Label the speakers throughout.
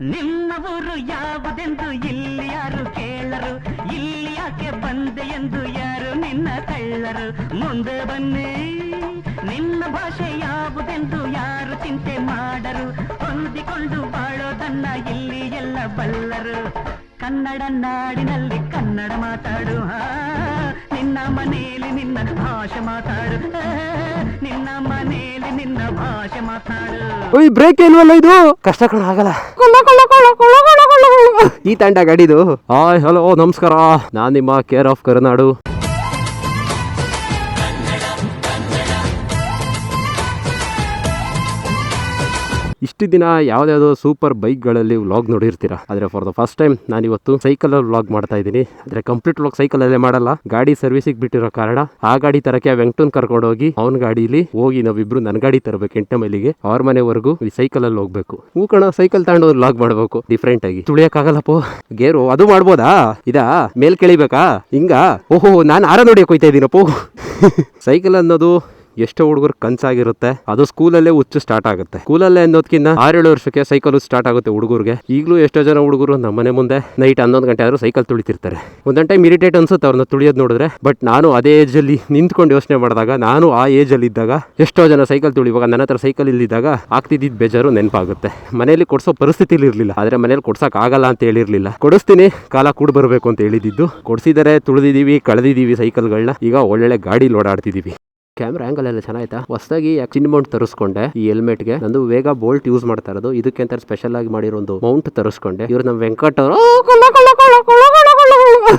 Speaker 1: ನಿಮ್ಮ ಊರು ಯಾವುದೆಂದು ಇಲ್ಲಿ ಯಾರು ಕೇಳರು? ಇಲ್ಲಿ ಯಾಕೆ ಬಂದೆ ಎಂದು ಯಾರು ನಿನ್ನ ಕಳ್ಳರು? ಮುಂದೆ ಬನ್ನಿ. ನಿನ್ನ ಭಾಷೆ ಯಾವುದೆಂದು ಯಾರು ಚಿಂತೆ ಮಾಡರು? ಹೊಂದಿಕೊಂಡು ಬಾಳೋದನ್ನ ಇಲ್ಲಿ ಎಲ್ಲ ಬಲ್ಲರು. ಕನ್ನಡ ನಾಡಿನಲ್ಲಿ ಕನ್ನಡ ಮಾತಾಡು. ನಿನ್ನ ಮನೆಯಲ್ಲಿ ನಿನ್ನ ಭಾಷೆ ಮಾತಾಡು. ನಿನ್ನ ನಿನ್ನ ಮಾತಾಡು
Speaker 2: ಓಯ್ ಬ್ರೇಕ್ ಇಲ್ವಲ್ಲ ಇದು? ಕಷ್ಟ ಕಣ ಆಗಲ್ಲ. ಈ ತಂಡ ಗಾಡಿದು. ಹಾಯ್ ಹಲೋ ನಮಸ್ಕಾರ. ನಾನ್ ನಿಮ್ಮ ಕೇರ್ ಆಫ್ ಕರುನಾಡು. ಇಷ್ಟು ದಿನ ಯಾವ್ದಾವ್ದೋ ಸೂಪರ್ ಬೈಕ್ಗಳಲ್ಲಿ ವ್ಲಾಗ್ ನೋಡಿರ್ತೀರಾ? ಆದರೆ ಫಾರ್ ದ ಫಸ್ಟ್ ಟೈಮ್ ನಾನು ಇವತ್ತು ಸೈಕಲಲ್ಲಿ ವ್ಲಾಗ್ ಮಾಡ್ತಾ ಇದ್ದೀನಿ. ಆದರೆ ಕಂಪ್ಲೀಟ್ ವ್ಲಾಗ್ ಸೈಕಲಲ್ಲೇ ಮಾಡಲ್ಲ. ಗಾಡಿ ಸರ್ವಿಸಿಗೆ ಬಿಟ್ಟಿರೋ ಕಾರಣ ಆ ಗಾಡಿ ತರಕ್ಕೆ ಕರ್ಕೊಂಡು ಹೋಗಿ ಅವನ ಗಾಡೀಲಿ ಹೋಗಿ ನಾವಿಬ್ರು ನನ್ನ ಗಾಡಿ ತರಬೇಕು ಎಂಟ ಮೈಲಿಗೆ. ಅವ್ರ ಮನೆವರೆಗೂ ಈ ಸೈಕಲಲ್ಲಿ ಹೋಗ್ಬೇಕು. ಹೂ ಕಣ, ಸೈಕಲ್ ತಗೊಂಡು ವ್ಲಾಗ್ ಮಾಡಬೇಕು. ಡಿಫ್ರೆಂಟ್ ಆಗಿ. ತುಳಿಯಕ್ಕಾಗಲ್ಲಪ್ಪೋ ಗೇರು, ಅದು ಮಾಡ್ಬೋದಾ? ಇದಾ? ಮೇಲ್ ಕೆಳಿಬೇಕಾ? ಹಿಂಗ? ಓಹೋ, ನಾನು ಆರ ನೋಡಿ ಹೋಯ್ತಾ ಇದ್ದೀನಪ್ಪ. ಸೈಕಲ್ ಅನ್ನೋದು ಎಷ್ಟೋ ಹುಡುಗರು ಕನ್ಸಾಗಿರುತ್ತೆ. ಅದು ಸ್ಕೂಲಲ್ಲೇ ಹುಚ್ಚು ಸ್ಟಾರ್ಟ್ ಆಗುತ್ತೆ. ಸ್ಕೂಲಲ್ಲೇ ಅನ್ನೋದಕ್ಕಿಂತ ಆರೇಳು ವರ್ಷಕ್ಕೆ ಸೈಕಲ್ ಸ್ಟಾರ್ಟ್ ಆಗುತ್ತೆ ಹುಡುಗರಿಗೆ. ಈಗಲೂ ಎಷ್ಟೋ ಜನ ಹುಡುಗರು ನಮ್ಮ ಮನೆ ಮುಂದೆ ನೈಟ್ ಹನ್ನೊಂದು ಗಂಟೆ ಆದರೂ ಸೈಕಲ್ ತುಳಿತಿರ್ತಾರೆ. ಒಂದೊಂದು ಟೈಮ್ ಇರಿಟೇಟ್ ಅನ್ಸುತ್ತೆ ಅವ್ರನ್ನ ತುಳಿಯೋದು ನೋಡಿದ್ರೆ. ಬಟ್ ನಾನು ಅದೇ ಏಜಲ್ಲಿ ನಿಂತ್ಕೊಂಡು ಯೋಚನೆ ಮಾಡಿದಾಗ, ನಾನು ಆ ಏಜಲ್ಲಿ ಇದ್ದಾಗ, ಎಷ್ಟೋ ಜನ ಸೈಕಲ್ ತುಳಿವಾಗ ನನ್ನ ಹತ್ರ ಸೈಕಲ್ ಇಲ್ಲಿದ್ದಾಗ ಆಗ್ತಿದ್ದಿದ್ದು ಬೇಜಾರು ನೆನಪಾಗುತ್ತೆ. ಮನೆಯಲ್ಲಿ ಕೊಡಿಸೋ ಪರಿಸ್ಥಿತಿಲಿ ಇರಲಿಲ್ಲ. ಆದರೆ ಮನೇಲಿ ಕೊಡ್ಸಕ್ ಆಗಲ್ಲ ಅಂತ ಹೇಳಿರಲಿಲ್ಲ. ಕೊಡಿಸ್ತೀನಿ, ಕಾಲ ಕೂಡ ಬರಬೇಕು ಅಂತ ಹೇಳಿದ್ದು ಕೊಡಿಸಿದರೆ ತುಳಿದಿದ್ದೀವಿ ಕಳೆದಿದ್ದೀವಿ ಸೈಕಲ್ಗಳನ್ನ ಈಗ ಒಳ್ಳೊಳ್ಳೆ ಗಾಡಿ ಓಡಾಡ್ತಿದ್ದೀವಿ ಕ್ಯಾಮ್ರಾ ಆಂಗಲ್ ಎಲ್ಲ ಚೆನ್ನಾಯ್ತಾ ಹೊಸದಾಗಿ ಚಿನ್ ಮೌಂಟ್ ತರಿಸ್ಕೊಂಡೆ ಈ ಹೆಲ್ಮೆಟ್ಗೆ ನಂದು ವೇಗ ಬೋಲ್ಟ್ ಯೂಸ್ ಮಾಡ್ತಾ ಇರೋದು. ಇದಕ್ಕೆ ಅಂತ ಸ್ಪೆಷಲ್ ಆಗಿ ಮಾಡಿರೋ ಒಂದು ಮೌಂಟ್ ತರಿಸ್ಕೊಂಡೆ. ಇವ್ರು ನಮ್ಮ ವೆಂಕಟ್ ಅವರು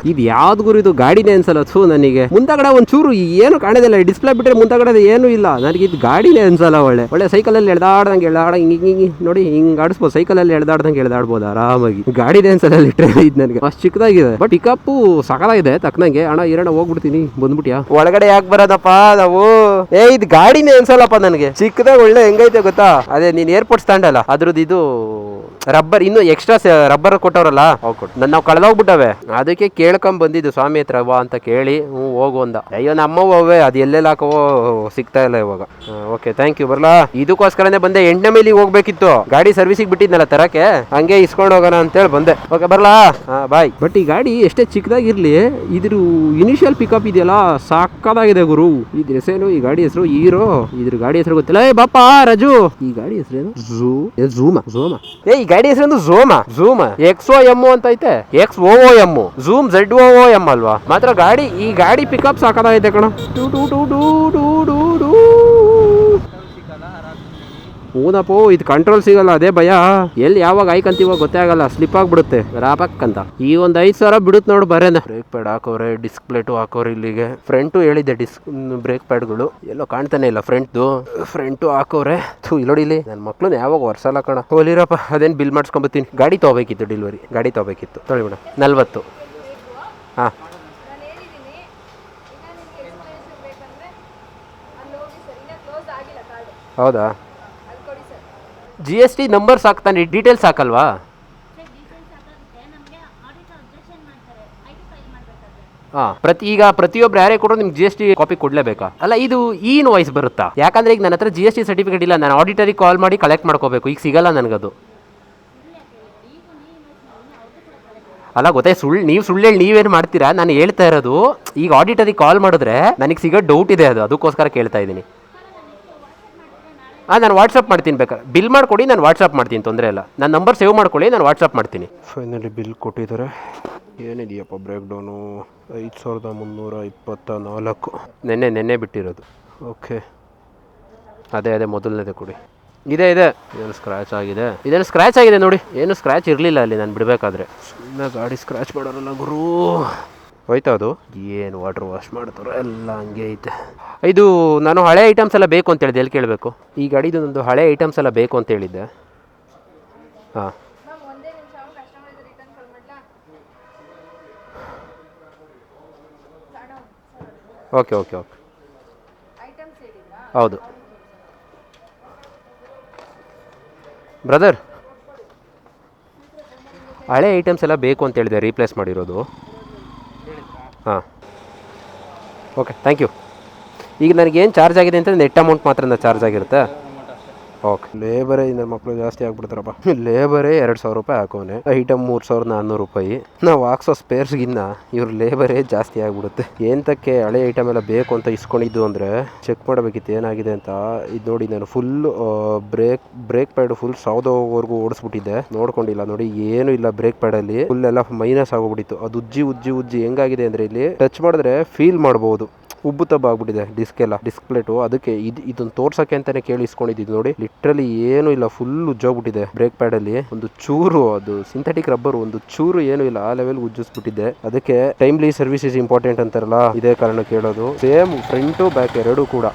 Speaker 2: ಇದು ಯಾವ್ದು ಗುರು? ಇದು ಗಾಡಿನೇ ಅನ್ಸಲ್ಲ. ಥೂ, ನನಗೆ. ಮುಂದಾಗಡೆ ಚೂರು ಏನು ಕಾಣೋದಿಲ್ಲ? ಡಿಸ್ಪ್ಲೇ ಬಿಟ್ರೆ ಮುಂದಾಗಡೆ ಏನು ಇಲ್ಲ. ನನಗೆ ಇದು ಗಾಡಿನೇ ಅನ್ಸಲ್ಲ ಒಳ್ಳೆ. ಒಳ್ಳೆ ಸೈಕಲಲ್ಲಿ ಎಳ್ದಾಡ್ದಂಗೆ ಎಳ್ದಾಡ ಹಿಂಗ್ ಹಿಂಗ್ ನೋಡಿ ಹಿಂಗ್ ಆಡಿಸ್ಬೋದು. ಸೈಕಲಲ್ಲಿ ಎಳ್ದಾಡ್ದಂಗೆ ಎಳ್ದಾಡ್ಬೋದು ಆರಾಮಾಗಿ. ಗಾಡಿನೇ ಅನ್ಸಲ್ಲ ಲಿಟ್ರೆ ಇದು ನನಗೆ. ಅಷ್ಟು ಚಿಕ್ಕದಾಗಿದೆ. ಬಟ್ ಪಿಕಪ್ ಸಕಲಾಗಿದೆ ತಕ್ಕನಂಗೆ ಅಣ್ಣ ಇರೋಣ ಹೋಗ್ಬಿಡ್ತೀನಿ. ಬಂದ್ಬಿಟ್ಯಾ? ಒಳಗಡೆ ಯಾಕೆ ಬರೋದಪ್ಪ ನಾವು? ಏ, ಇದು ಗಾಡಿನೇ ಅನ್ಸಲ್ಲಪ್ಪ ನನಗೆ. ಚಿಕ್ಕದಾಗ ಒಳ್ಳೆ ಹೆಂಗೈತೆ ಗೊತ್ತಾ? ಅದೇ ನೀನ್ ಏರ್ಪೋರ್ಟ್ ಸ್ಟ್ಯಾಂಡ್ ಅಲ್ಲ? ಅದ್ರದ್ದು ಇದು ರಬ್ಬರ್ ಇನ್ನು ಎಕ್ಸ್ಟ್ರಾ ರಬ್ಬರ್ ಕೊಟ್ಟವ್ರಲ್ಲ ನನ್ನ ನಾವು ಕಳೆದೋಗ್ಬಿಟ್ಟವೆ. ಅದಕ್ಕೆ ಕೇಳ್ಕೊಂಡ್ ಬಂದಿದ್ದು ಸ್ವಾಮಿ ಹತ್ರ ವಾ ಅಂತ ಕೇಳಿ ಹ್ಞೂ ಹೋಗು ಅಂದ. ಅಯ್ಯೋ ನಮ್ಮವ್ವ ಅವೇ ಅದು ಎಲ್ಲೆಲ್ಲ ಹಾಕವೋ ಸಿಗ್ತಾ ಇಲ್ಲ ಇವಾಗ. ಓಕೆ ಥ್ಯಾಂಕ್ ಯು ಬರಲಾ? ಇದಕ್ಕೋಸ್ಕರನೇ ಬಂದೆ ಎಂಟನೇ ಮೇಲಿಗೆ ಹೋಗ್ಬೇಕಿತ್ತು. ಗಾಡಿ ಸರ್ವಿಸಿಗೆ ಬಿಟ್ಟಿದ್ನಲ್ಲ ತರಕ್ಕೆ ಹಂಗೆ ಇಸ್ಕೊಂಡು ಹೋಗೋಣ ಅಂತೇಳಿ ಬಂದೆ. ಓಕೆ ಬರಲಾ? ಹಾಂ ಬಾಯ್ ಬಟ್ ಈ ಗಾಡಿ ಎಷ್ಟೇ ಚಿಕ್ಕದಾಗಿರ್ಲಿ ಇದ್ರ ಇನಿಷಿಯಲ್ ಪಿಕಪ್ ಇದೆಯಲ್ಲ ಸಾಕಾಗಿದೆ ಗುರು. ಇದ್ರ ಹೆಸರು ಈ ಗಾಡಿ ಹೆಸರು ಹೀರೋ? ಇದ್ರ ಗಾಡಿ ಹೆಸರು ಗೊತ್ತಿಲ್ಲ. ಏ ಬಾಪಾ ರಾಜು. ಈ ಗಾಡಿ ಹೆಸರೇನು? ಝೂ. ಝೂಮಾ ಝೂಮಾ. ಏ ಈ ಗಾಡಿ ಹೆಸರೇನು Zoom? Zoom. X O M ಅಂತ ಐತೆ X O M Zoom Z O M ಅಲ್ವಾ? ಮಾತ್ರ ಗಾಡಿ ಈ ಗಾಡಿ ಪಿಕಪ್ ಐತೆ ಕಣ. ಟೂ ಟೂ ಹೂನಪ್ಪೋ, ಇದು ಕಂಟ್ರೋಲ್ ಸಿಗಲ್ಲ, ಅದೇ ಭಯ. ಎಲ್ಲಿ ಯಾವಾಗ ಆಯ್ಕಂತೀವೋ ಗೊತ್ತೇ ಆಗಲ್ಲ ಸ್ಲಿಪ್ ಆಗ್ಬಿಡುತ್ತೆ. ರಾಪಕ್ ಅಂತ. ಈ ಒಂದ್ ಐದ್ ಸಾವಿರ ಬಿಡುತ್ತೆ ನೋಡು ಬರೇನ. ಬ್ರೇಕ್ ಪ್ಯಾಡ್ ಹಾಕೋರೆ ಡಿಸ್ಕ್ ಪ್ಲೇಟು ಹಾಕೋರೆ ಇಲ್ಲಿಗೆ. ಫ್ರಂಟು ಹೇಳಿದೆ ಡಿಸ್ಕ್ ಬ್ರೇಕ್ ಪ್ಯಾಡ್ಗಳು ಎಲ್ಲೋ ಕಾಣ್ತಾನೆ ಇಲ್ಲ ಫ್ರಂಟ್ದು ಫ್ರಂಟು ಹಾಕೋರೆ. ಥೂ ಇಲ್ಲಿ ನೋಡಿ ಇಲ್ಲಿ. ನನ್ನ ಮಕ್ಳನ್ನ ಯಾವಾಗ ವರ್ಷಲ್ಲ ಕಣ. ಹೋಲಿರಪ್ಪ, ಅದೇನು ಬಿಲ್ ಮಾಡ್ಸ್ಕೊಂಬತ್ತೀನಿ ಗಾಡಿ ತಗೋಬೇಕಿತ್ತು ಡೆಲಿವರಿ ಗಾಡಿ ತಗೋಬೇಕಿತ್ತು. ತೊಳಿ ಮೇಡಮ್ ನಲ್ವತ್ತು. ಹಾಂ. ಹೌದಾ? ಜಿ ಎಸ್ ಟಿ ನಂಬರ್ ಸಾಕ್ತಾನೆ ಡೀಟೇಲ್ಸ್ ಹಾಕಲ್ವಾ? ಹಾಂ ಪ್ರತಿ ಈಗ ಪ್ರತಿಯೊಬ್ರು ಯಾರೇ ಕೊಡೋ ನಿಮ್ಗೆ ಜಿ ಎಸ್ ಟಿ ಕಾಪಿ ಕೊಡಲೇಬೇಕಾ? ಅಲ್ಲ ಇದು ಈ ವಾಯ್ಸ್ ಬರುತ್ತಾ? ಯಾಕಂದ್ರೆ ಈಗ ನನ್ನ ಹತ್ರ ಜಿ ಎಸ್ ಟಿ ಸರ್ಟಿಫಿಕೇಟ್ ಇಲ್ಲ ನಾನು ಆಡಿಟರಿಗೆ ಕಾಲ್ ಮಾಡಿ ಕಲೆಕ್ಟ್ ಮಾಡ್ಕೋಬೇಕು ಈಗ ಸಿಗಲ್ಲ ನನಗದು. ಅಲ್ಲ ಗೊತ್ತೇ ಸುಳ್ಳು ನೀವು ಸುಳ್ಳು ಹೇಳಿ ನೀವೇನು ಮಾಡ್ತೀರಾ? ನಾನು ಹೇಳ್ತಾ ಇರೋದು ಈಗ ಆಡಿಟರಿಗೆ ಕಾಲ್ ಮಾಡಿದ್ರೆ ನನಗೆ ಸಿಗೋ ಡೌಟ್ ಇದೆ ಅದು ಅದಕ್ಕೋಸ್ಕರ ಕೇಳ್ತಾ ಇದ್ದೀನಿ. ಹಾಂ ನಾನು ವಾಟ್ಸಪ್ ಮಾಡ್ತೀನಿ ಬೇಕಾ ಬಿಲ್ ಮಾಡಿಕೊಡಿ ನಾನು ವಾಟ್ಸಪ್ ಮಾಡ್ತೀನಿ ತೊಂದರೆ ಇಲ್ಲ. ನನ್ನ ನಂಬರ್ ಸೇವ್ ಮಾಡ್ಕೊಳ್ಳಿ ನಾನು ವಾಟ್ಸಪ್ ಮಾಡ್ತೀನಿ. ಫೈನಲಿ ಬಿಲ್ ಕೊಟ್ಟಿದ್ದಾರೆ. ಏನಿದೆಯಪ್ಪ ಬ್ರೇಕ್ ಡೌನು ಐದು ಸಾವಿರದ ಮುನ್ನೂರ ಇಪ್ಪತ್ತ ನಾಲ್ಕು ನೆನ್ನೆ ನೆನ್ನೆ ಬಿಟ್ಟಿರೋದು. ಓಕೆ ಅದೇ ಅದೇ ಮೊದಲನೇದೇ ಕೊಡಿ. ಇದೆ ಇದೆ. ಇದೇನು ಸ್ಕ್ರ್ಯಾಚ್ ಆಗಿದೆ. ಇದೇನು ಸ್ಕ್ರ್ಯಾಚ್ ಆಗಿದೆ ನೋಡಿ. ಏನು ಸ್ಕ್ರ್ಯಾಚ್ ಇರಲಿಲ್ಲ ಅಲ್ಲಿ ನಾನು ಬಿಡಬೇಕಾದ್ರೆ. ಸುಮ್ಮನೆ ಗಾಡಿ ಸ್ಕ್ರ್ಯಾಚ್ ಮಾಡೋರಲ್ಲ ಗುರು. ಹೋಯ್ತಾ ಅದು? ಏನು ವಾಟರ್ ವಾಶ್ ಮಾಡ್ತಾರೋ? ಎಲ್ಲ ಹಂಗೆ ಐತೆ. ಇದು ನಾನು ಹಳೆ ಐಟಮ್ಸ್ ಎಲ್ಲ ಬೇಕು ಅಂತ ಹೇಳಿದೆ ಎಲ್ಲಿ ಕೇಳಬೇಕು? ಈ ಗಾಡಿದು ನಂದು ಹಳೆ ಐಟಮ್ಸ್ ಎಲ್ಲ ಬೇಕು ಅಂತ ಹೇಳಿದ್ದೆ. ಹಾಂ. ಓಕೆ ಓಕೆ ಓಕೆ ಹೌದು. ಬ್ರದರ್ ಹಳೆ ಐಟಮ್ಸ್ ಎಲ್ಲ ಬೇಕು ಅಂತ ಹೇಳಿದೆ ರೀಪ್ಲೇಸ್ ಮಾಡಿರೋದು. ಹಾಂ. ಓಕೆ ಥ್ಯಾಂಕ್ ಯು ಈಗ ನನಗೇನು ಚಾರ್ಜ್ ಆಗಿದೆ ಅಂತ ನೆಟ್ ಅಮೌಂಟ್ ಮಾತ್ರ ಚಾರ್ಜ್ ಆಗಿರುತ್ತೆ? ಓಕೆ. ಲೇಬರೇ ಇಂದ ಮಕ್ಕಳು ಜಾಸ್ತಿ ಆಗ್ಬಿಡ್ತಾರಪ್ಪ. ಲೇಬರೇ ಎರಡು ಸಾವಿರ ರೂಪಾಯಿ ಹಾಕೋನೆ. ಐಟಮ್ ಮೂರು ಸಾವಿರದ ನಾನ್ನೂರು ರೂಪಾಯಿ. ನಾವು ಹಾಕ್ಸೋ ಸ್ಪೇರ್ಸ್ಗಿನ್ನ ಇವ್ರ ಲೇಬರೇ ಜಾಸ್ತಿ ಆಗ್ಬಿಡುತ್ತೆ. ಏಂತಕ್ಕೆ ಹಳೆ ಐಟಮ್ ಎಲ್ಲ ಬೇಕು ಅಂತ ಇಸ್ಕೊಂಡಿದ್ದು ಅಂದರೆ ಚೆಕ್ ಮಾಡಬೇಕಿತ್ತು ಏನಾಗಿದೆ ಅಂತ. ಇದು ನೋಡಿ ನಾನು full brake brake pad full ಸೌದವರೆಗೂ ಓಡಿಸ್ಬಿಟ್ಟಿದ್ದೆ. ನೋಡ್ಕೊಂಡಿಲ್ಲ ನೋಡಿ, ಏನು ಇಲ್ಲ ಬ್ರೇಕ್ ಪ್ಯಾಡಲ್ಲಿ ಫುಲ್ ಎಲ್ಲ ಮೈನಸ್ ಆಗೋಗ್ಬಿಟ್ಟಿತ್ತು. ಅದು ಉಜ್ಜಿ ಉಜ್ಜಿ ಉಜ್ಜಿ ಹೆಂಗಾಗಿದೆ ಅಂದರೆ ಇಲ್ಲಿ ಟಚ್ ಮಾಡಿದ್ರೆ ಫೀಲ್ ಮಾಡ್ಬೋದು. ಉಬ್ಬು ತಬ್ಬ ಡಿಸ್ಕ್ ಎಲ್ಲ ಡಿಸ್ಪ್ಲೇಟು ಅದಕ್ಕೆ ಇದು ಇದನ್ನ ತೋರ್ಸಕ್ಕೆ ಅಂತಾನೆ ಕೇಳಿಸ್ಕೊಂಡಿದ್ದು ನೋಡಿ. ಲಿಟ್ರಲಿ ಏನು ಇಲ್ಲ ಫುಲ್ ಉಜ್ಜೋಗ್ಬಿಟ್ಟಿದೆ ಬ್ರೇಕ್ ಪ್ಯಾಡ್ ಅಲ್ಲಿ. ಒಂದು ಚೂರು ಅದು ಸಿಂಥೆಟಿಕ್ ರಬ್ಬರ್ ಒಂದು ಚೂರು ಏನು ಇಲ್ಲ, ಆ ಲೆವೆಲ್ ಉಜ್ಜಿಸ್ಬಿಟ್ಟಿದೆ ಅದಕ್ಕೆ ಟೈಮ್ಲಿ ಸರ್ವಿಸ್ ಇಸ್ ಇಂಪಾರ್ಟೆಂಟ್ ಅಂತಾರಲ್ಲ, ಇದೇ ಕಾರಣ ಕೇಳೋದು. ಸೇಮ್ ಫ್ರಂಟು ಬ್ಯಾಕ್ ಎರಡೂ ಕೂಡ.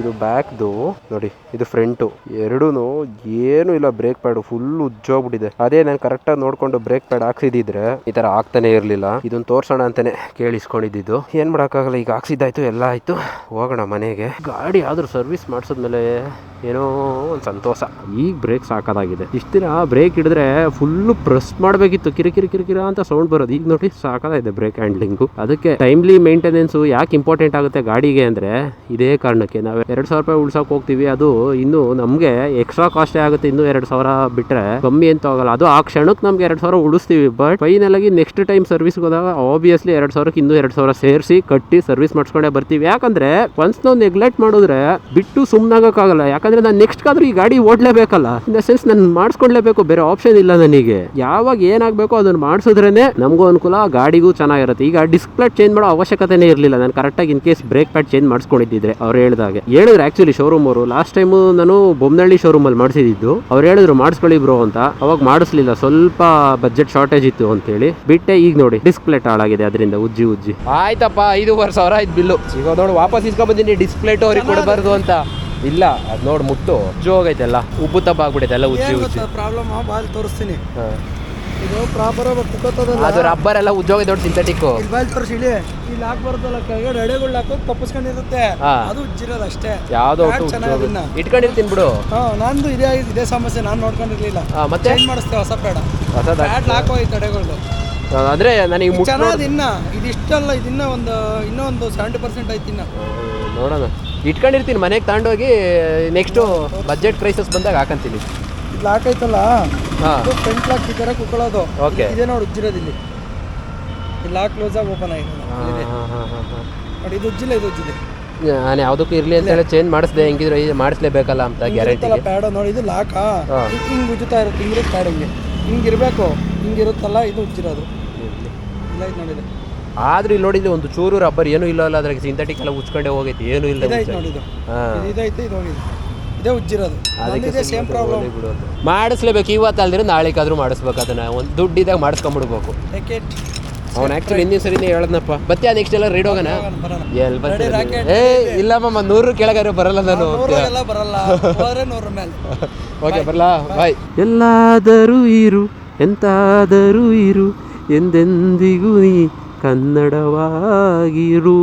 Speaker 2: ಇದು ಬ್ಯಾಕ್ದು ನೋಡಿ, ಇದು ಫ್ರಂಟು ಎರಡೂ ಏನು ಇಲ್ಲ ಬ್ರೇಕ್ ಪ್ಯಾಡ್ ಫುಲ್ ಉಜ್ಜೋಗ್ಬಿಟ್ಟಿದೆ. ಅದೇ ನಾನು ಕರೆಕ್ಟಾಗಿ ನೋಡ್ಕೊಂಡು ಬ್ರೇಕ್ ಪ್ಯಾಡ್ ಹಾಕ್ಸಿದಿದ್ರೆ ಈ ತರ ಆಗ್ತಾನೆ ಇರಲಿಲ್ಲ. ಇದನ್ನ ತೋರ್ಸೋಣ ಅಂತಾನೆ ಕೇಳಿಸ್ಕೊಂಡಿದ್ದು ಏನ್ ಮಾಡೋಕ್ಕಾಗಲ್ಲ, ಈಗ ಹಾಕ್ಸಿದ್ದಾಯ್ತು, ಎಲ್ಲ ಆಯ್ತು. ಹೋಗೋಣ ಮನೆಗೆ. ಗಾಡಿ ಆದ್ರೂ ಸರ್ವಿಸ್ ಮಾಡಿಸಿದ್ಮೇಲೆ ಏನೋ ಒಂದು ಸಂತೋಷ. ಈಗ ಬ್ರೇಕ್ ಸಾಕಾಗಿದೆ ಇಷ್ಟು ಬ್ರೇಕ್ ಹಿಡಿದ್ರೆ ಫುಲ್ಲು ಪ್ರೆಸ್ ಮಾಡಬೇಕಿತ್ತು. ಕಿರಿಕಿರಿ ಕಿರಿಕಿರ ಅಂತ ಸೌಂಡ್ ಬರೋದು. ಈಗ ನೋಡಿ ಸಾಕಾಗಿದೆ ಬ್ರೇಕ್ ಹ್ಯಾಂಡ್ಲಿಂಗು ಅದಕ್ಕೆ ಟೈಮ್ಲಿ ಮೇಂಟೆನೆನ್ಸು ಯಾಕೆ ಇಂಪಾರ್ಟೆಂಟ್ ಆಗುತ್ತೆ ಗಾಡಿಗೆ ಅಂದರೆ ಇದೇ ಕಾರಣಕ್ಕೆ. ನಾವು ಎರಡು ಸಾವಿರ ರೂಪಾಯಿ ಉಳ್ಸೋಕೆ ಹೋಗ್ತೀವಿ. ಅದು ಇನ್ನು ನಮಗೆ ಎಕ್ಸ್ಟ್ರಾ ಕಾಸ್ಟೇ ಆಗುತ್ತೆ. ಇನ್ನೂ ಎರಡು ಸಾವಿರ ಬಿಟ್ಟರೆ ಕಮ್ಮಿ ಅಂತ ಹೋಗಲ್ಲ ಅದು ಆ ಕ್ಷಣಕ್ಕೆ ನಮ್ಗೆ ಎರಡು ಸಾವಿರ ಉಳಿಸ್ತೀವಿ. ಬಟ್ ಫೈನಲ್ ಆಗಿ ನೆಕ್ಸ್ಟ್ ಟೈಮ್ ಸರ್ವಿಸ್ಗೆ ಹೋದಾಗ ಆಬ್ವಿಯಸ್ಲಿ ಎರಡು ಸಾವಿರಕ್ಕೆ ಇನ್ನೂ ಎರಡು ಸಾವಿರ ಸೇರಿಸಿ ಕಟ್ಟಿ ಸರ್ವಿಸ್ ಮಾಡಿಸ್ಕೊಂಡೇ ಬರ್ತೀವಿ. ಯಾಕಂದ್ರೆ ಒನ್ಸ್ ನಾವು ನೆಗ್ಲೆಕ್ಟ್ ಮಾಡಿದ್ರೆ ಬಿಟ್ಟು ಸುಮ್ಮನಾಗಕ್ಕಾಗಲ್ಲ ಯಾಕಂದ್ರೆ ನಾನು ನೆಕ್ಸ್ಟ್ ಆದ್ರೂ ಈ ಗಾಡಿ ಓಡ್ಲೇಬೇಕಲ್ಲ? ಇನ್ ದ ಸೆನ್ಸ್ ನಾನು ಮಾಡಿಸ್ಕೊಡ್ಲೇಬೇಕು ಬೇರೆ ಆಪ್ಷನ್ ಇಲ್ಲ ನನಗೆ. ಯಾವಾಗ ಏನಾಗಬೇಕು ಅದನ್ನ ಮಾಡಿಸಿದ್ರೇ ನಮಗೂ ಅನುಕೂಲ ಗಾಡಿಗೂ ಚೆನ್ನಾಗಿರುತ್ತೆ. ಈಗ ಡಿಸ್ಪ್ಲೇಟ್ ಚೇಂಜ್ ಮಾಡೋ ಅವಶ್ಯಕತೆನೇ ಇರಲಿಲ್ಲ. ನಾನು ಕರೆಕ್ಟಾಗಿ in case brake pad change ಮಾಡಿಸ್ಕೊಂಡಿದ್ದಿದ್ರೆ ಅವ್ರು ಹೇಳಿದಾಗೆ ಹೇಳಿದ್ರು ಆಕ್ಚುಲಿ ಶೋರೂಮ್ ಅವರು. ಲಾಸ್ಟ್ ಟೈಮ್ ನಾನು ಬೊಮ್ಮನಹಳ್ಳಿ ಶೋರೂಮ್ ಅಲ್ಲಿ ಮಾಡಿಸಿದ್ದು. ಅವ್ರು ಹೇಳಿದ್ರು ಮಾಡಿಸ್ಕೊಳ್ಳಿ ಬ್ರೋ ಅಂತ. ಅವಾಗ ಮಾಡಿಸ್ಲಿಲ್ಲ. ಸ್ವಲ್ಪ ಬಜೆಟ್ ಶಾರ್ಟೇಜ್ ಇತ್ತು ಅಂತೇಳಿ. ಬಿಟ್ಟೆ ಈಗ ನೋಡಿ ಡಿಸ್ಪ್ಲೇಟ್ ಹಾಳಾಗಿದೆ ಅದರಿಂದ ಉಜ್ಜಿ ಉಜ್ಜಿ. ಆಯ್ತಪ್ಪ ಐದೂವರೆ ಸಾವಿರ ಆಯ್ತು ಬಿಲ್ಲು. ಈಗ ನೋಡಿ ವಾಪಸ್ ಇಸ್ಕೊಂಡ್ ಬಂದಿನಿ ಡಿಸ್ಪ್ಲೇಟ್ ಅವ್ರಿಗೆ ಕೊಡಬಾರ್ದು ಅಂತ. ಇಲ್ಲ ಅದ್ ನೋಡಿ ಮುಟ್ಟು. ಉಜ್ಜು ಹೋಗೈತೆ ಎಲ್ಲ ಉಬ್ಬು ತಬ್ಬ ಆಗ್ಬಿಟ್ಟೈತೆ ಎಲ್ಲ ಉಜ್ಜಿ. ಉಜ್ಜಿ
Speaker 3: ಪ್ರಾಬ್ಲಮ್ ಬಾಲ್ ತೋರಿಸ್ತೀನಿ. ಇದು ಪ್ರಾಪರ್ ಕುಕ್ಕತ್ತದಲ್ಲ?
Speaker 2: ಅದು ರಬ್ಬರ್ ಎಲ್ಲ ಉಜ್ಜೋಗೈತೆ ನೋಡಿ ಸಿಂಥೆಟಿಕ್
Speaker 3: ಇಲ್ಲಿ ಬಾಲ್ ತೋರಿಸಿ ಇಲ್ಲಿ. ಇಲ್ಲಿ ಹಾಕ್ಬಾರ್ದಲ್ಲ ಕೆಳಗೆ ಎಡೆಗಳು ಹಾಕೋದು ತಪ್ಪಿಸ್ಕೊಂಡಿರುತ್ತೆ. ಅದು ಉಜ್ಜಿರೋದು ಅಷ್ಟೇ.
Speaker 2: ಯಾವುದೋ ಇಟ್ಕೊಂಡಿರ್ತೀನಿ ಬಿಡು
Speaker 3: ಹಾ ನಂದು ಇದೇ ಆಗಿದೆ ಇದೇ ಸಮಸ್ಯೆ ನಾನು ನೋಡ್ಕೊಂಡಿರ್ಲಿಲ್ಲ.
Speaker 2: ಮತ್ತೆ?
Speaker 3: ಚೇಂಜ್ ಮಾಡಿಸ್ತೇವೆ ಹೊಸ ಬೇಡ
Speaker 2: ಹೊಸದ?
Speaker 3: ಹಾಕೋ ಈ ತಡೆಗಳು
Speaker 2: ಅಂದ್ರೆ ನನಗೆ
Speaker 3: ಚೆನ್ನಾಗಿ ಇನ್ನ ಇದಿಷ್ಟಲ್ಲ ಇದಿನ್ನ ಒಂದು ಇನ್ನೂ ಒಂದು ಸೆವೆಂಟಿ ಪರ್ಸೆಂಟ್ ಆಯ್ತು ಇನ್ನ
Speaker 2: ನೋಡೋಣ. ಇಟ್ಕೊಂಡಿರ್ತೀನಿ ಮನೆಗೆ ತಗೊಂಡೋಗಿ ನೆಕ್ಸ್ಟು ಬಜೆಟ್ ಕ್ರೈಸಸ್ ಬಂದಾಗ ಹಾಕಂತೀನಿ.
Speaker 3: ಇದು ಲಾಕ್ ಐತಲ್ಲ
Speaker 2: ಹಾಂ
Speaker 3: ಫ್ರಂಟ್ ಲಾಕ್ ಈ ಥರ ಕುಕ್ಕೊಳ್ಳೋದು
Speaker 2: ಓಕೆ
Speaker 3: ಇದೆ ನೋಡಿ ಉಜ್ಜಿರೋದಿಲ್ಲಿ ಇಲ್ಲಿ. ಲಾಕ್ ಕ್ಲೋಸ್ ಆಗಿ ಓಪನ್ ಆಗಿದೆ. ನೋಡಿ. ಇದು. ಉಜ್ಜಿಲ್ಲ ಇದು ಉಜ್ಜಿದೆ.
Speaker 2: ನಾನು ಯಾವುದಕ್ಕೂ ಇರಲಿ ಅಂತ ಹೇಳಿ ಚೇಂಜ್ ಮಾಡಿಸ್ದೆ ಹೆಂಗಿದ್ರು ಇದು ಮಾಡಿಸ್ಲೇಬೇಕಲ್ಲ ಅಂತ ಗ್ಯಾರಂಟಿ
Speaker 3: ಪ್ಯಾಡ ನೋಡಿ ಇದು ಲಾಕಾ ಹಿಂಗ್ ಉಜ್ಜುತ್ತಾ ಇರುತ್ತೆ ಹಿಂಗಿರುತ್ತೆ ಪ್ಯಾಡ್ ಹಿಂಗೆ. ಹಿಂಗಿರಬೇಕು ಹಿಂಗಿರುತ್ತಲ್ಲ ಇದು ಉಜ್ಜಿರೋದು. ಇಲ್ಲ ಇದು ನೋಡಿದೆ.
Speaker 2: ಆದ್ರೂ ಇಲ್ಲಿ ನೋಡಿದ್ರೆ ಒಂದು ಚೂರು ರಬ್ಬರ್ ಏನೂ ಇಲ್ಲ ಅಲ್ಲ ಅದ್ರಾಗ ಸಿಂಥೆಟಿಕ್ ಎಲ್ಲ ಉಚ್ಕೊಂಡೆ ಹೋಗೈತಿ ಏನೂ ಇಲ್ಲ
Speaker 3: ಇದೈತೆ ನೋಡಿ ಇದು ಇದು ಇದೈತೆ ಇದು ಹೋಗಿದೆ. ಇದೇ ಉಜ್ಜಿರೋದು. ಅದಕ್ಕೆ ಸೇಮ್ ಪ್ರಾಬ್ಲಮ್
Speaker 2: ಮಾಡಿಸ್ಲೇಬೇಕು ಇವತ್ತು ಅಲ್ದಿರ ನಾಳೆಗಾದ್ರೂ ಮಾಡಿಸ್ಬೇಕು ಅದನ್ನ. ಒಂದು ದುಡ್ಡಿದಾಗ ಮಾಡಿಸ್ಕೊಂಬಿಡ್ಬೇಕು.
Speaker 3: ಟಿಕೆಟ್
Speaker 2: ಅವ್ನು ಆ್ಯಕ್ಚುಲಿ ಹಿಂದಿನ ಸರಿನೇ ಹೇಳದ್ನಪ್ಪ. ಬತ್ತೆ ನೆಕ್ಸ್ಟ್ ಎಲ್ಲ ರೈಡ್ ಹೋಗೋಣ? ಎಲ್ಲಿ ಏ ಇಲ್ಲ ಮಮ್ಮ ನೂರು ಕೆಳಗಾರೆ ಬರಲ್ಲ ನಾನು
Speaker 3: ಬರಲ್ಲ. ಹೋದ್ರೆ ನೂರ ಮೇಲೆ.
Speaker 2: ಓಕೆ ಬರಲಾ? ಬಾಯ್ ಎಲ್ಲಾದರೂ ಇರು ಎಂತಾದರೂ ಇರು ಎಂದೆಂದಿಗೂ ನೀ ಕನ್ನಡವಾಗಿರು.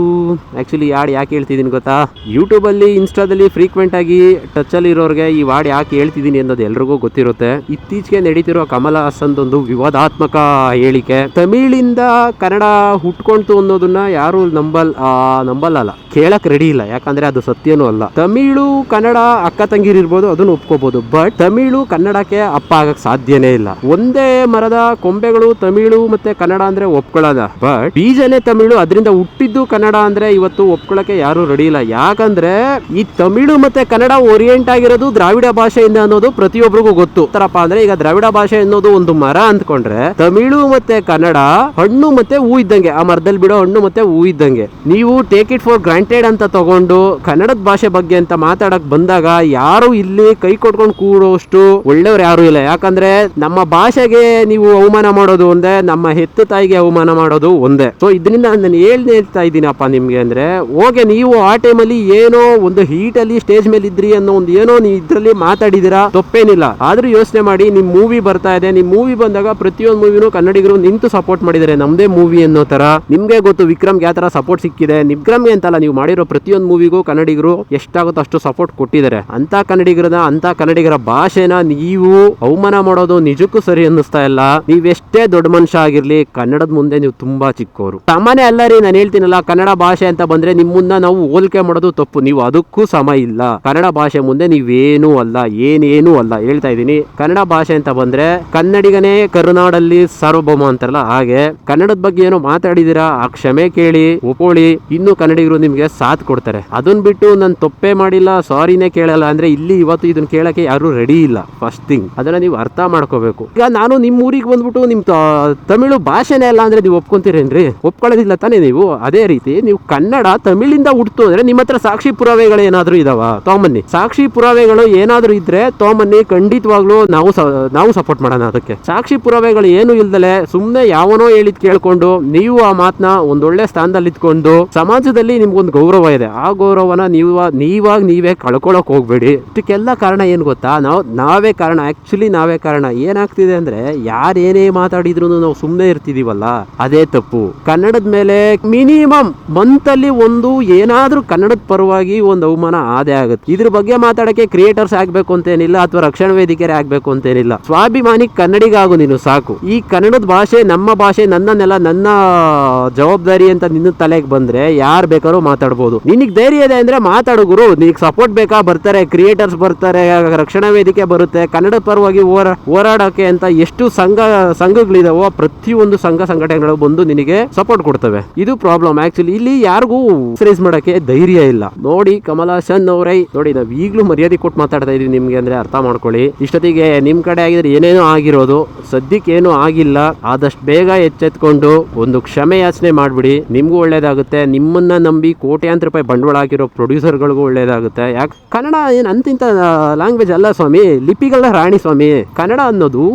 Speaker 2: ಆ್ಯಕ್ಚುಲಿ ಹಾಡು ಯಾಕೆ ಹೇಳ್ತಿದ್ದೀನಿ ಗೊತ್ತಾ? ಯೂಟ್ಯೂಬಲ್ಲಿ ಇನ್ಸ್ಟಾದಲ್ಲಿ ಫ್ರೀಕ್ವೆಂಟಾಗಿ ಟಚಲ್ಲಿ ಇರೋರಿಗೆ ಈ ಹಾಡು ಯಾಕೆ ಹೇಳ್ತಿದ್ದೀನಿ ಅನ್ನೋದು ಎಲ್ರಿಗೂ ಗೊತ್ತಿರುತ್ತೆ. ಇತ್ತೀಚೆಗೆ ನಡೀತಿರೋ ಕಮಲ ಹಾಸನ್ದೊಂದು ವಿವಾದಾತ್ಮಕ ಹೇಳಿಕೆ. ತಮಿಳಿಂದ ಕನ್ನಡ ಹುಟ್ಕೊಂತು ಅನ್ನೋದನ್ನ ಯಾರು ನಂಬಲ್ ನಂಬಲ್ಲ ಕೇಳೋಕೆ ರೆಡಿ ಇಲ್ಲ. ಯಾಕಂದ್ರೆ ಅದು ಸತ್ಯನೂ ಅಲ್ಲ. ತಮಿಳು ಕನ್ನಡ ಅಕ್ಕ ತಂಗಿರಿರ್ಬೋದು ಅದನ್ನು ಒಪ್ಕೋಬಹುದು ಬಟ್ ತಮಿಳು ಕನ್ನಡಕ್ಕೆ ಅಪ್ಪ ಆಗಕ್ ಸಾಧ್ಯನೇ ಇಲ್ಲ. ಒಂದೇ ಮರದ ಕೊಂಬೆಗಳು ತಮಿಳು ಮತ್ತೆ ಕನ್ನಡ ಅಂದ್ರೆ ಒಪ್ಕೊಳ್ಳೋದ ಬಟ್ ಬೀಜನೇ ತಮಿಳು, ಅದರಿಂದ ಹುಟ್ಟಿದ್ದು ಕನ್ನಡ ಅಂದ್ರೆ ಇವತ್ತು ಒಪ್ಕೊಳ್ಳಕ್ಕೆ ಯಾರು ರೆಡಿ ಇಲ್ಲ. ಯಾಕಂದ್ರೆ ಈ ತಮಿಳು ಮತ್ತೆ ಕನ್ನಡ ಓರಿಯೆಂಟ್ ಆಗಿರೋದು ದ್ರಾವಿಡ ಭಾಷೆಯಿಂದ ಅನ್ನೋದು ಪ್ರತಿಯೊಬ್ಬರಿಗೂ ಗೊತ್ತು. ತರಪ್ಪ ಅಂದ್ರೆ ಈಗ ದ್ರಾವಿಡ ಭಾಷೆ ಅನ್ನೋದು ಒಂದು ಮರ ಅಂದ್ಕೊಂಡ್ರೆ ತಮಿಳು ಮತ್ತೆ ಕನ್ನಡ ಹಣ್ಣು ಮತ್ತೆ ಹೂ ಇದ್ದಂಗೆ. ಆ ಮರದಲ್ಲಿ ಬಿಡೋ ಹಣ್ಣು ಮತ್ತೆ ಹೂ ಇದ್ದಂಗೆ. ನೀವು ಟೇಕ್ ಇಟ್ ಫಾರ್ ಗ್ರಾಂಟೆಡ್ ಅಂತ ತಗೊಂಡು ಕನ್ನಡದ ಭಾಷೆ ಬಗ್ಗೆ ಅಂತ ಮಾತಾಡಕ್ ಬಂದಾಗ ಯಾರು ಇಲ್ಲಿ ಕೈ ಕೊಟ್ಕೊಂಡು ಕೂರೋಷ್ಟು ಒಳ್ಳೆಯವ್ರು ಯಾರು ಇಲ್ಲ. ಯಾಕಂದ್ರೆ ನಮ್ಮ ಭಾಷೆಗೆ ನೀವು ಅವಮಾನ ಮಾಡೋದು ಅಂದ್ರೆ ನಮ್ಮ ಹೆತ್ತು ತಾಯಿಗೆ ಅವಮಾನ ಮಾಡೋದು ಒಂದೇ. ಸೊ ಇದರಿಂದ ನಾನು ಏನ್ ಹೇಳ್ತಾ ಇದ್ದೀನಪ್ಪ ನಿಮ್ಗೆ ಅಂದ್ರೆ ಓಕೆ ನೀವು ಆ ಟೈಮಲ್ಲಿ ಏನೋ ಒಂದು ಹೀಟ್ ಅಲ್ಲಿ ಸ್ಟೇಜ್ ಮೇಲೆ ಇದ್ರಿ ಅನ್ನೋ ಒಂದು ಏನೋ ನೀವು ಇದ್ರಲ್ಲಿ ಮಾತಾಡಿದಿರಾ ತಪ್ಪೇನಿಲ್ಲ. ಆದ್ರೂ ಯೋಚನೆ ಮಾಡಿ, ನಿಮ್ ಮೂವಿ ಬರ್ತಾ ಇದೆ, ನಿಮ್ ಮೂವಿ ಬಂದಾಗ ಪ್ರತಿಯೊಂದು ಮೂವಿನೂ ಕನ್ನಡಿಗರು ನಿಂತು ಸಪೋರ್ಟ್ ಮಾಡಿದರೆ ನಮ್ದೇ ಮೂವಿ ಅನ್ನೋ ತರ. ನಿಮ್ಗೆ ಗೊತ್ತು ವಿಕ್ರಮ್ಗೆ ಯಾವ ತರ ಸಪೋರ್ಟ್ ಸಿಕ್ಕಿದೆ. ವಿಕ್ರಮ್ಗೆ ಅಂತಲ್ಲ ನೀವು ಮಾಡಿರೋ ಪ್ರತಿಯೊಂದು ಮೂವಿಗೂ ಕನ್ನಡಿಗರು ಎಷ್ಟಾಗುತ್ತೋ ಅಷ್ಟು ಸಪೋರ್ಟ್ ಕೊಟ್ಟಿದ್ದಾರೆ. ಅಂತ ಕನ್ನಡಿಗರನ್ನ ಅಂತ ಕನ್ನಡಿಗರ ಭಾಷೆನ ನೀವು ಅವಮಾನ ಮಾಡೋದು ನಿಜಕ್ಕೂ ಸರಿ ಅನ್ನಿಸ್ತಾ ಇಲ್ಲ. ನೀವೆಷ್ಟೇ ದೊಡ್ಡ ಮನುಷ್ಯ ಆಗಿರ್ಲಿ, ಕನ್ನಡದ ಮುಂದೆ ನೀವು ತುಂಬಾ ಚಿಕ್ಕ ಚಿಕ್ಕವರು ಸಾಮಾನ್ಯ ಅಲ್ಲ ರೀ ನಾನು ಹೇಳ್ತೀನಲ್ಲ, ಕನ್ನಡ ಭಾಷೆ ಅಂತ ಬಂದ್ರೆ ನಿಮ್ಮನ್ನ ನಾವು ಹೋಲಿಕೆ ಮಾಡೋದು ತಪ್ಪು. ನೀವು ಅದಕ್ಕೂ ಸಮ ಇಲ್ಲ. ಕನ್ನಡ ಭಾಷೆ ಮುಂದೆ ನೀವೇನೂ ಅಲ್ಲ, ಏನೇನೂ ಅಲ್ಲ. ಹೇಳ್ತಾ ಇದ್ದೀನಿ. ಕನ್ನಡ ಭಾಷೆ ಅಂತ ಬಂದ್ರೆ ಕನ್ನಡಿಗನೇ ಕರುನಾಡಲ್ಲಿ ಸಾರ್ವಭೌಮ ಅಂತಾರಲ್ಲ, ಹಾಗೆ ಕನ್ನಡದ ಬಗ್ಗೆ ಏನೋ ಮಾತಾಡಿದಿರಾ, ಆ ಕ್ಷಮೆ ಕೇಳಿ ಒಪ್ಪೋಳಿ ಇನ್ನು ಕನ್ನಡಿಗರು ನಿಮ್ಗೆ ಸಾಥ್ ಕೊಡ್ತಾರೆ. ಅದನ್ನ ಬಿಟ್ಟು ನಾನು ತಪ್ಪೇ ಮಾಡಿಲ್ಲ, ಸಾರಿನೇ ಕೇಳಲ್ಲ ಅಂದ್ರೆ ಇಲ್ಲಿ ಇವತ್ತು ಇದನ್ನ ಕೇಳಕ್ಕೆ ಯಾರು ರೆಡಿ ಇಲ್ಲ. ಫಸ್ಟ್ ಥಿಂಗ್ ಅದನ್ನ ನೀವು ಅರ್ಥ ಮಾಡ್ಕೋಬೇಕು. ಈಗ ನಾನು ನಿಮ್ಮ ಊರಿಗೆ ಬಂದ್ಬಿಟ್ಟು ನಿಮ್ ತಮಿಳು ಭಾಷೆನೇ ಅಲ್ಲ ಅಂದ್ರೆ ನೀವು ಒಪ್ಕೊಂತೀರೇನ್ರಿ? ಒಪ್ಕೊಳ್ಳೋದಿಲ್ಲ ತಾನೇ ನೀವು? ಅದೇ ರೀತಿ ನೀವು ಕನ್ನಡ, ತಮಿಳಿಂದ ಹುಡ್ತು ಅಂದ್ರೆ ನಿಮ್ಮ ಹತ್ರ ಸಾಕ್ಷಿ ಪುರಾವೆಗಳು ಏನಾದರೂ ಇದಾವ ತೋಮನ್ನಿ? ಸಾಕ್ಷಿ ಪುರಾವೆಗಳು ಏನಾದರೂ ಇದ್ರೆ ತಗೊಂಬನ್ನಿ ಖಂಡಿತವಾಗ್ಲೂ ನಾವು ನಾವು ಸಪೋರ್ಟ್ ಮಾಡೋಣ ಅದಕ್ಕೆ. ಸಾಕ್ಷಿ ಪುರಾವೆಗಳು ಏನು ಇಲ್ದಲೆ ಸುಮ್ಮನೆ ಯಾವನೋ ಹೇಳಿದ್ ಕೇಳ್ಕೊಂಡು ನೀವು ಆ ಮಾತನ್ನ ಒಂದೊಳ್ಳೆ ಸ್ಥಾನದಲ್ಲಿ ಇಟ್ಕೊಂಡು ಸಮಾಜದಲ್ಲಿ ನಿಮ್ಗೊಂದು ಗೌರವ ಇದೆ. ಆ ಗೌರವನ ನೀವು, ನೀವಾಗ ನೀವೇ ಕಳ್ಕೊಳಕ್ ಹೋಗ್ಬೇಡಿ. ಇದಕ್ಕೆಲ್ಲ ಕಾರಣ ಏನು ಗೊತ್ತಾ? ನಾವು, ನಾವೇ ಕಾರಣ ಆಕ್ಚುಲಿ ನಾವೇ ಕಾರಣ. ಏನಾಗ್ತಿದೆ ಅಂದ್ರೆ ಯಾರೇನೇ ಮಾತಾಡಿದ್ರು ನಾವು ಸುಮ್ಮನೆ ಇರ್ತಿದೀವಲ್ಲ? ಅದೇ ತಪ್ಪು. ಕನ್ನಡದ ಮೇಲೆ ಮಿನಿಮಮ್ ಮಂತಲ್ಲಿ ಒಂದು ಏನಾದರೂ ಕನ್ನಡದ ಪರವಾಗಿ ಒಂದು ಅವಮಾನ ಆದೇ ಆಗುತ್ತೆ. ಇದ್ರ ಬಗ್ಗೆ ಮಾತಾಡಕ್ಕೆ ಕ್ರಿಯೇಟರ್ಸ್ ಆಗ್ಬೇಕು ಅಂತೇನಿಲ್ಲ ಅಥವಾ ರಕ್ಷಣಾ ವೇದಿಕೆ ಆಗ್ಬೇಕು ಅಂತೇನಿಲ್ಲ. ಸ್ವಾಭಿಮಾನಿ ಕನ್ನಡಿಗಾಗು ನೀನು ಸಾಕು. ಈ ಕನ್ನಡದ ಭಾಷೆ ನಮ್ಮ ಭಾಷೆ ನನ್ನನ್ನೆಲ್ಲ ನನ್ನ ಜವಾಬ್ದಾರಿ ಅಂತ ನಿನ್ನ ತಲೆಗೆ ಬಂದ್ರೆ ಯಾರು ಬೇಕಾದ್ರೂ ಮಾತಾಡ್ಬೋದು. ನಿನಗೆ ಧೈರ್ಯ ಇದೆ ಅಂದ್ರೆ ಮಾತಾಡು ಗುರು. ನಿನಗೆ ಸಪೋರ್ಟ್ ಬೇಕಾ? ಬರ್ತಾರೆ. ಕ್ರಿಯೇಟರ್ಸ್ ಬರ್ತಾರೆ. ರಕ್ಷಣಾ ವೇದಿಕೆ ಬರುತ್ತೆ. ಕನ್ನಡ ಪರವಾಗಿ ಹೋರಾಡೋಕೆ ಅಂತ ಎಷ್ಟು ಸಂಘ ಸಂಘಗಳಿದಾವೋ ಪ್ರತಿಯೊಂದು ಸಂಘ ಸಂಘಟನೆಗಳು ಬಂದು ನಿನಗೆ ಸಪೋರ್ಟ್ ಕೊಡ್ತವೆ. ಇದು ಪ್ರಾಬ್ಲಮ್ ಆಕ್ಚುಲಿ ಇಲ್ಲಿ ಯಾರಿಗೂ ಎಕ್ಸರ್ಸೈಸ್ ಮಾಡಕ್ಕೆ ಧೈರ್ಯ ಇಲ್ಲ. ನೋಡಿ ಕಮಲ್ ಹಾಸನ್ ಅವರೈ, ನೋಡಿ ನಾವು ಈಗಲೂ ಮರ್ಯಾದೆ ಕೊಟ್ಟು ಮಾತಾಡ್ತಾ ಇದೀವಿ ನಿಮ್ಗೆ ಅಂದ್ರೆ ಅರ್ಥ ಮಾಡ್ಕೊಳ್ಳಿ. ಇಷ್ಟೊತ್ತಿಗೆ ನಿಮ್ ಕಡೆ ಆಗಿದ್ರೆ ಏನೇನೋ ಆಗಿರೋದು, ಸದ್ಯಕ್ಕೆ ಏನೂ ಆಗಿಲ್ಲ. ಆದಷ್ಟು ಬೇಗ ಎಚ್ಚೆತ್ಕೊಂಡು ಒಂದು ಕ್ಷಮೆ ಯಾಚನೆ ಮಾಡ್ಬಿಡಿ. ನಿಮ್ಗೂ ಒಳ್ಳೇದಾಗುತ್ತೆ. ನಿಮ್ಮನ್ನ ನಂಬಿ ಕೋಟ್ಯಾಂತರ ರೂಪಾಯಿ ಬಂಡವಾಳ ಹಾಕಿರೋ ಪ್ರೊಡ್ಯೂಸರ್ಗಳಿಗೂ ಒಳ್ಳೇದಾಗುತ್ತೆ. ಯಾಕೆ, ಕನ್ನಡ ಏನು ಅಂತಿಂತ ಲ್ಯಾಂಗ್ವೇಜ್ ಅಲ್ಲ ಸ್ವಾಮಿ. ಲಿಪಿಗಳ ರಾಣಿ ಸ್ವಾಮಿ. ಕನ್ನಡ ಅನ್ನೋದು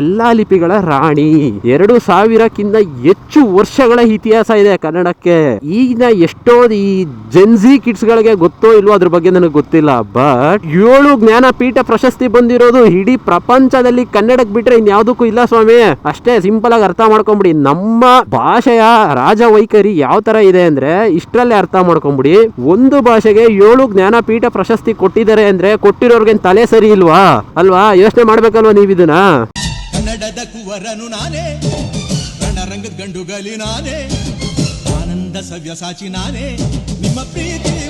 Speaker 2: ಎಲ್ಲಾ ಲಿಪಿಗಳ ರಾಣಿ. ಎರಡು ಸಾವಿರಕ್ಕಿಂತ ಹೆಚ್ಚು ವರ್ಷಗಳ ಇತಿಹಾಸ ಇದೆ ಕನ್ನಡಕ್ಕೆ. ಈಗಿನ ಎಷ್ಟೋ ಈ ಜೆನ್ಸಿ ಕಿಡ್ಸ್ ಗಳಿಗೆ ಗೊತ್ತೋ ಇಲ್ವೋ ಅದ್ರ ಬಗ್ಗೆ ನನಗೆ ಗೊತ್ತಿಲ್ಲ. ಬಟ್ ಏಳು ಜ್ಞಾನಪೀಠ ಪ್ರಶಸ್ತಿ ಬಂದಿರೋದು ಇಡೀ ಪ್ರಪಂಚದಲ್ಲಿ ಕನ್ನಡಕ್ಕೆ ಬಿಟ್ರೆ ಇನ್ಯಾವುದಕ್ಕೂ ಇಲ್ಲ ಸ್ವಾಮಿ. ಅಷ್ಟೇ ಸಿಂಪಲ್ ಆಗಿ ಅರ್ಥ ಮಾಡ್ಕೊಂಬಿಡಿ. ನಮ್ಮ ಭಾಷೆಯ ರಾಜ ವೈಖರಿ ಯಾವ ತರ ಇದೆ ಅಂದ್ರೆ ಇಷ್ಟರಲ್ಲೇ ಅರ್ಥ ಮಾಡ್ಕೊಂಬಿಡಿ. ಒಂದು ಭಾಷೆಗೆ ಏಳು ಜ್ಞಾನಪೀಠ ಪ್ರಶಸ್ತಿ ಕೊಟ್ಟಿದ್ದಾರೆ ಅಂದ್ರೆ ಕೊಟ್ಟಿರೋರ್ಗೆ ತಲೆ ಸರಿ ಇಲ್ವಾ? ಅಲ್ವಾ? ಯೋಚನೆ ಮಾಡ್ಬೇಕಲ್ವಾ ನೀವು ಇದನ್ನ
Speaker 4: ಕನ್ನಡದ ಕುವರನು ನಾನೇ. ರಣರಂಗದ ಗಂಡುಗಲಿ ನಾನೇ. ಆನಂದ ಸವ್ಯಸಾಚಿ ನಾನೇ. ನಿಮ್ಮ ಪ್ರೀತಿ